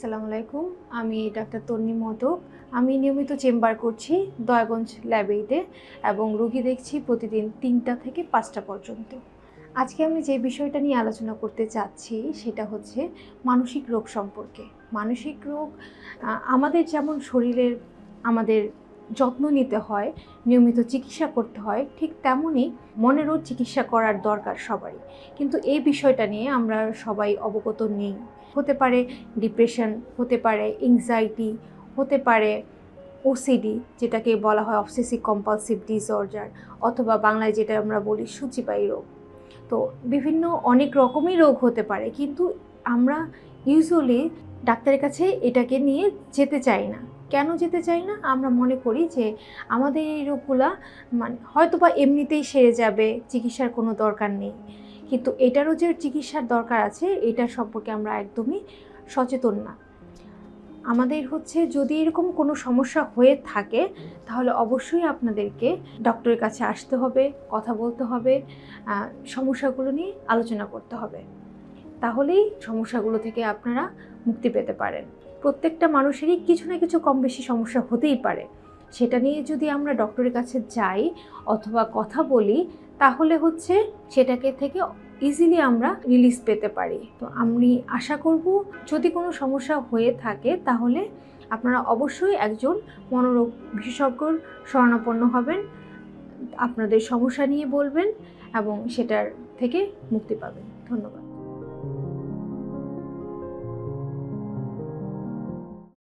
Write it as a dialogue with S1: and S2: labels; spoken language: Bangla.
S1: আসসালামু আলাইকুম। আমি ডাক্তার তন্নি মদক। আমি নিয়মিত চেম্বার করছি দয়াগঞ্জ ল্যাবেইতে এবং রোগী দেখছি প্রতিদিন তিনটা থেকে পাঁচটা পর্যন্ত। আজকে আমি যে বিষয়টা নিয়ে আলোচনা করতে চাচ্ছি সেটা হচ্ছে মানসিক রোগ সম্পর্কে। মানসিক রোগ আমাদের যেমন শরীরের, আমাদের যত্ন নিতে হয়, নিয়মিত চিকিৎসা করতে হয়, ঠিক তেমনই মনেরও চিকিৎসা করার দরকার সবারই। কিন্তু এই বিষয়টা নিয়ে আমরা সবাই অবগত নেই। হতে পারে ডিপ্রেশন হতে পারে এংজাইটি হতে পারে ওসিডি যেটাকে বলা হয় অবসেসিভ কম্পালসিভ ডিসঅর্ডার অথবা বাংলায় যেটা আমরা বলি সূচিপায়ী রোগ। তো বিভিন্ন অনেক রকমই রোগ হতে পারে, কিন্তু আমরা ইউজুয়ালি ডাক্তারের কাছে এটাকে নিয়ে যেতে চাই না। কেন যেতে চাই না? আমরা মনে করি যে আমাদের এই রোগগুলা মানে হয়তো বা এমনিতেই সেরে যাবে, চিকিৎসার কোনো দরকার নেই। কিন্তু এটারও যে চিকিৎসার দরকার আছে এটার সম্পর্কে আমরা একদমই সচেতন না। আমাদের হচ্ছে যদি এরকম কোনো সমস্যা হয়ে থাকে, তাহলে অবশ্যই আপনাদেরকে ডক্টরের কাছে আসতে হবে, কথা বলতে হবে সমস্যাগুলো নিয়ে আলোচনা করতে হবে। তাহলেই সমস্যাগুলো থেকে আপনারা মুক্তি পেতে পারেন। প্রত্যেকটা মানুষেরই কিছু না কিছু কম বেশি সমস্যা হতেই পারে। সেটা নিয়ে যদি আমরা ডক্টরের কাছে যাই অথবা কথা বলি, তাহলে হচ্ছে সেটাকে থেকে ইজিলি আমরা রিলিজ পেতে পারি। তো আমি আশা করব যদি কোনো সমস্যা হয়ে থাকে, তাহলে আপনারা অবশ্যই একজন মনোরোগ বিশেষজ্ঞর শরণাপন্ন হবেন, আপনাদের সমস্যা নিয়ে বলবেন এবং সেটার থেকে মুক্তি পাবেন। ধন্যবাদ।